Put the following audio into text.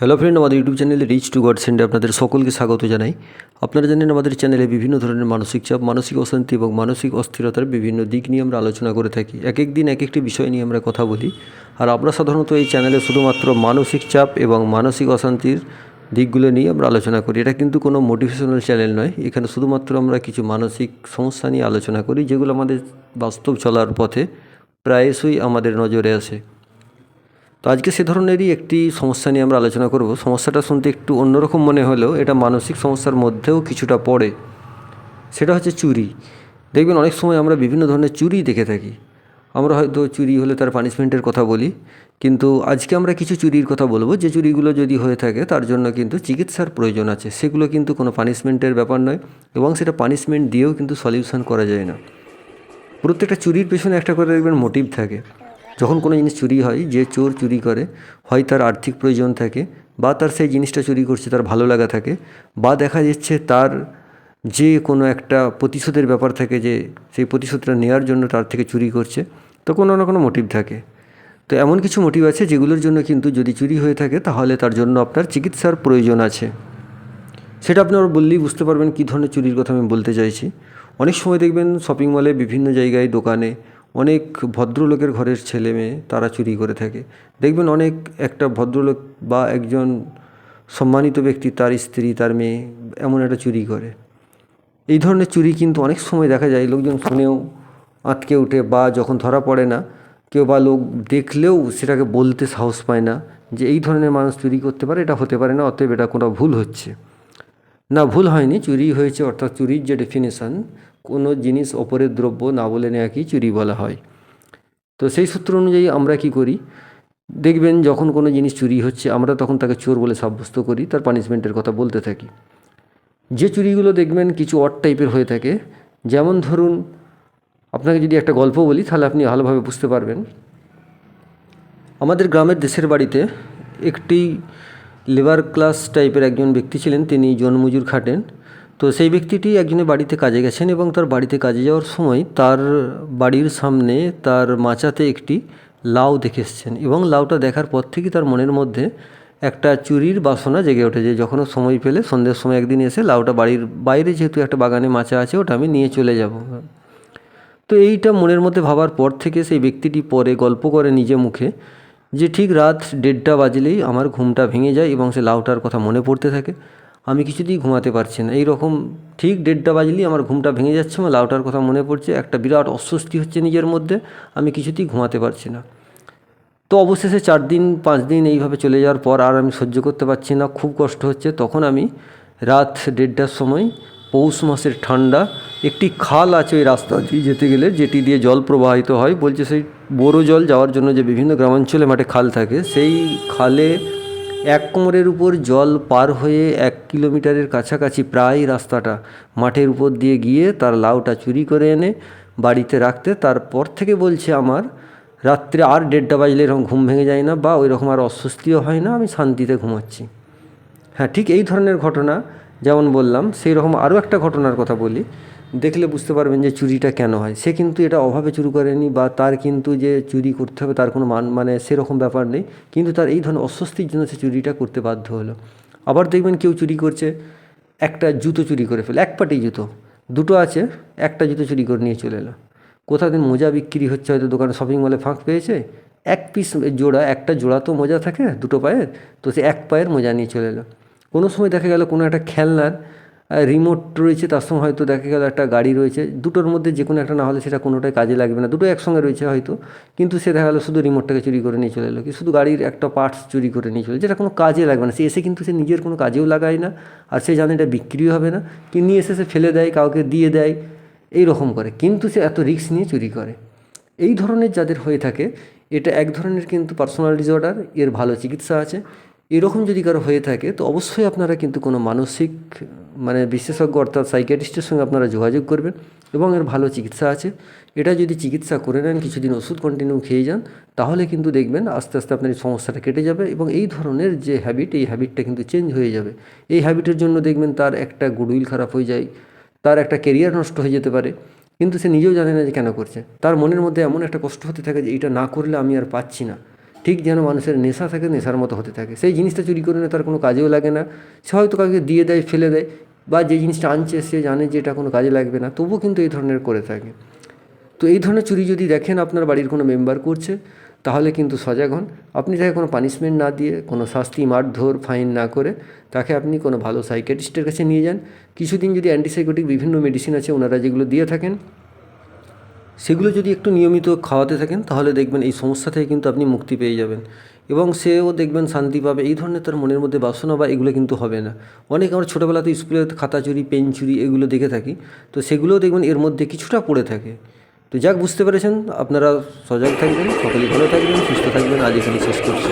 Hello friend আমাদের YouTube চ্যানেলে rich two god সেন্ডে আপনাদের সকলকে স্বাগত জানাই। আপনারা জানেন আমাদের চ্যানেলে বিভিন্ন ধরনের মানসিক চাপ, মানসিক অশান্তি এবং মানসিক অস্থিরতার বিভিন্ন দিক নিয়ে আমরা আলোচনা করে থাকি। এক এক দিন এক একটি বিষয় নিয়ে আমরা কথা বলি। আর আমরা সাধারণত এই চ্যানেলে শুধুমাত্র মানসিক চাপ এবং মানসিক অশান্তির দিকগুলো নিয়ে আমরা আলোচনা করি। এটা কিন্তু কোনো মোটিভেশনাল চ্যানেল নয়। এখানে শুধুমাত্র আমরা কিছু মানসিক সমস্যা নিয়ে আলোচনা করি, যেগুলো আমাদের বাস্তব চলার পথে প্রায়শই আমাদের নজরে আসে। তো আজকে সে ধরনেরই একটি সমস্যা নিয়ে আমরা আলোচনা করব। সমস্যাটা শুনতে একটু অন্যরকম মনে হলেও এটা মানসিক সমস্যার মধ্যেও কিছুটা পড়ে। সেটা হচ্ছে চুরি। দেখবেন অনেক সময় আমরা বিভিন্ন ধরনের চুরি দেখে থাকি। আমরা হয়তো চুরি হলে তার পানিশমেন্টের কথা বলি, কিন্তু আজকে আমরা কিছু চুরির কথা বলব। যে চুরিগুলো যদি হয়ে থাকে, তার জন্য কিন্তু চিকিৎসার প্রয়োজন আছে। সেগুলো কিন্তু কোনো পানিশমেন্টের ব্যাপার নয় এবং সেটা পানিশমেন্ট দিয়েও কিন্তু সলিউশন করা যায় না। প্রত্যেকটা চুরির পেছনে একটা করে দেখবেন মোটিভ থাকে। যখন কোনো জিনিস চুরি হয়, যে চোর চুরি করে, হয় তার আর্থিক প্রয়োজন থাকে বা তার সেই জিনিসটা চুরি করছে, তার ভালো লাগা থাকে বা দেখা যাচ্ছে তার যে কোনো একটা প্রতিশোধের ব্যাপার থাকে যে সেই প্রতিশোধটা নেওয়ার জন্য তার থেকে চুরি করছে তো কোনো না কোনো মোটিভ থাকে। তো এমন কিছু মোটিভ আছে যেগুলোর জন্য কিন্তু যদি চুরি হয়ে থাকে তাহলে তার জন্য আপনার চিকিৎসার প্রয়োজন আছে। সেটা আপনারা বললেই বুঝতে পারবেন কী ধরনের চুরির কথা আমি বলতে চাইছি। অনেক সময় দেখবেন শপিং মলে বিভিন্ন জায়গায়, দোকানে অনেক ভদ্রলোকের ঘরের ছেলে মেয়ে তারা চুরি করে থাকে। দেখবেন অনেক একটা ভদ্রলোক বা একজন সম্মানিত ব্যক্তি তার স্ত্রী, তার মেয়ে এমন একটা চুরি করে। এই ধরনের চুরি কিন্তু অনেক সময় দেখা যায়, লোকজন শুনেও আটকে ওঠে বা যখন ধরা পড়ে না, কেউ বা লোক দেখলেও সেটাকে বলতে সাহস পায় না যে এই ধরনের মানুষ চুরি করতে পারে, এটা হতে পারে না, অতএব এটা কোনো ভুল হচ্ছে। না, ভুল হয়নি, চুরি হয়েছে অর্থাৎ চুরির যে ডেফিনেশন কোনো জিনিস অপরের দ্রব্য না বলে নেওয়াকেই চুরি বলা হয়। তো সেই সূত্র অনুযায়ী আমরা কি করি? দেখবেন যখন কোনো জিনিস চুরি হচ্ছে, আমরা তখন তাকে চোর বলে সাব্যস্ত করি, তার পানিশমেন্টের কথা বলতে থাকি। যে চুরিগুলো দেখবেন কিছু অড টাইপের হয়ে থাকে, যেমন ধরুন আপনাকে যদি একটা গল্প বলি, তাহলে আপনি ভালোভাবে বুঝতে পারবেন। আমাদের গ্রামের দেশের বাড়িতে একটি লেবার ক্লাস টাইপের একজন ব্যক্তি ছিলেন, তিনি জনমজুর খাটেন। তো সেই ব্যক্তিটি একজনের বাড়িতে কাজে গেছেন এবং তার বাড়িতে কাজে যাওয়ার সময় তার বাড়ির সামনে তার মাচাতে একটি লাউ দেখে এসছেন এবং লাউটা দেখার পর থেকেই তার মনের মধ্যে একটা চুরির বাসনা জেগে ওঠেছে যখন ও সময় পেলে সন্ধ্যের সময় একদিন এসে লাউটা বাড়ির বাইরে যেহেতু একটা বাগানে মাচা আছে, ওটা আমি নিয়ে চলে যাব। তো এইটা মনের মধ্যে ভাবার পর থেকে সেই ব্যক্তিটি পরে গল্প করে নিজে মুখে যে ঠিক রাত দেড়টা বাজলেই আমার ঘুমটা ভেঙে যায় এবং সে লাউটার কথা মনে পড়তে থাকে। আমি কিছুতেই ঘুমাতে পারছি না। এই রকম ঠিক দেড়টা বাজলেই আমার ঘুমটা ভেঙে যাচ্ছে, আমার লাউটার কথা মনে পড়ছে, একটা বিরাট অস্বস্তি হচ্ছে নিজের মধ্যে, আমি কিছুতেই ঘুমাতে পারছি না। তো অবশেষে চার দিন, পাঁচ দিন এইভাবে চলে যাওয়ার পর আর আমি সহ্য করতে পারছি না, খুব কষ্ট হচ্ছে। তখন আমি রাত দেড়টার সময় পৌষ মাসের ঠান্ডা, একটি খাল আছে ওই রাস্তা দিয়ে যেতে গেলে, যেটি দিয়ে জল প্রবাহিত হয়। বলছে সেই বড়ো জল যাওয়ার জন্য যে বিভিন্ন গ্রামাঞ্চলে মাঠে খাল থাকে, সেই খালে এক কোমরের উপর জল পার হয়ে এক কিলোমিটারের কাছাকাছি প্রায় রাস্তাটা মাঠের উপর দিয়ে গিয়ে তার লাউটা চুরি করে এনে বাড়িতে রাখতে। তারপর থেকে বলছে আমার, রাত্রে আর দেড়টা বাজলে এরকম ঘুম ভেঙে যায় না বা ওই রকম আর অস্বস্তিও হয় না, আমি শান্তিতে ঘুমাচ্ছি। হ্যাঁ ঠিক এই ধরনের ঘটনা যেমন বললাম সেই রকম আরও একটা ঘটনার কথা বলি। দেখলে বুঝতে পারবেন যে চুরিটা কেন হয়। সে কিন্তু এটা অভাবে চুরি করেনি বা তার কিন্তু যে চুরি করতে হবে তার কোনো মান মানে সেরকম ব্যাপার নেই। কিন্তু তার এই ধরনের অস্বস্তির জন্য সে চুরিটা করতে বাধ্য হলো। আবার দেখবেন কেউ চুরি করছে, একটা জুতো চুরি করে ফেলে এক পাটি জুতো। দুটো আছে, একটা জুতো চুরি করে নিয়ে চলে এলো। কোথাও দিন মোজা বিক্রি হচ্ছে, হয়তো দোকানে শপিং মলে ফাঁক পেয়েছে। এক পিস জোড়া, একটা জোড়া তো মোজা থাকে দুটো পায়ের, তো সে এক পায়ের মোজা নিয়ে চলে এলো। কোনো সময় দেখা গেল কোনো একটা খেলনার রিমোট রয়েছে, তার সঙ্গে হয়তো দেখা গেল একটা গাড়ি রয়েছে, দুটোর মধ্যে যে কোনো একটা না হলে সেটা কোনোটাই কাজে লাগবে না, দুটো একসঙ্গে রয়েছে হয়তো, কিন্তু সে দেখা গেলো শুধু রিমোটটাকে চুরি করে নিয়ে চলে এলো, কি শুধু গাড়ির একটা পার্টস চুরি করে নিয়ে চলে যেটা কোনো কাজে লাগবে না, সে এসে কিন্তু সে নিজের কোনো কাজেও লাগায় না, আর সে জানে এটা বিক্রিও হবে না, কি নিয়ে এসে সে ফেলে দেয়, কাউকে দিয়ে দেয় এই রকম করে, কিন্তু সে এত রিস্ক নিয়ে চুরি করে। এই ধরনের যাদের হয়ে থাকে, এটা এক ধরনের কিন্তু পার্সোনাল ডিসঅর্ডার এর ভালো চিকিৎসা আছে এরকম যদি কারও হয়ে থাকে, তো অবশ্যই আপনারা কিন্তু কোনো মানসিক মানে বিশেষজ্ঞ অর্থাৎ সাইকিয়াট্রিস্টের সঙ্গে আপনারা যোগাযোগ করবেন এবং এর ভালো চিকিৎসা আছে। এটা যদি চিকিৎসা করে নেন, কিছুদিন ওষুধ কন্টিনিউ খেয়ে যান, তাহলে কিন্তু দেখবেন আস্তে আস্তে আপনার এই সমস্যাটা কেটে যাবে এবং এই ধরনের যে হ্যাবিট এই হ্যাবিটটা কিন্তু চেঞ্জ হয়ে যাবে। এই হ্যাবিটের জন্য দেখবেন তার একটা গুডউইল খারাপ হয়ে যায়, তার একটা কেরিয়ার নষ্ট হয়ে যেতে পারে, কিন্তু সে নিজেও জানে না যে কেন করছে। তার মনের মধ্যে এমন একটা কষ্ট হতে থাকে যে এটা না করলে আমি আর পাচ্ছি না। ঠিক যেন মানুষের নেশা থাকে, নেশার মতো হতে থাকে। সেই জিনিসটা চুরি করে নিয়ে তার কোনো কাজেও লাগে না। সে হয়তো কাউকে দিয়ে দেয়, ফেলে দেয় বা যে জিনিসটা আনছে সে জানে যে এটা কোনো কাজে লাগবে না। তবুও কিন্তু এই ধরনের করে থাকে। তো এই ধরনের চুরি যদি দেখেন আপনার বাড়ির কোনো মেম্বার করছে, তাহলে কিন্তু সজাগ হন। আপনি তাকে কোনো পানিশমেন্ট না দিয়ে, কোনো শাস্তি, মারধর ফাইন না করে তাকে আপনি কোনো ভালো সাইকেটিস্টের কাছে নিয়ে যান। কিছুদিন যদি অ্যান্টিসাইকোটিক বিভিন্ন মেডিসিন আছে, ওনারা যেগুলো দিয়ে থাকেন সেগুলো যদি একটু নিয়মিত খাওয়াতে থাকেন, তাহলে দেখবেন এই সমস্যা থেকে কিন্তু আপনি মুক্তি পেয়ে যাবেন। এবং সেও দেখবেন শান্তি পাবে। এই ধরনের তার মনের মধ্যে বাসনা বা এগুলো কিন্তু হবে না। অনেক আমরা ছোটোবেলাতে স্কুলে খাতা চুরি, পেন চুরি এগুলো দেখে থাকি। তো সেগুলোও দেখবেন এর মধ্যে কিছুটা পড়ে থাকে। তো যাক, বুঝতে পেরেছেন। আপনারা সজাগ থাকবেন সকলেই ভালো থাকবেন, সুস্থ থাকবেন। আজ এখানে শেষ করছি.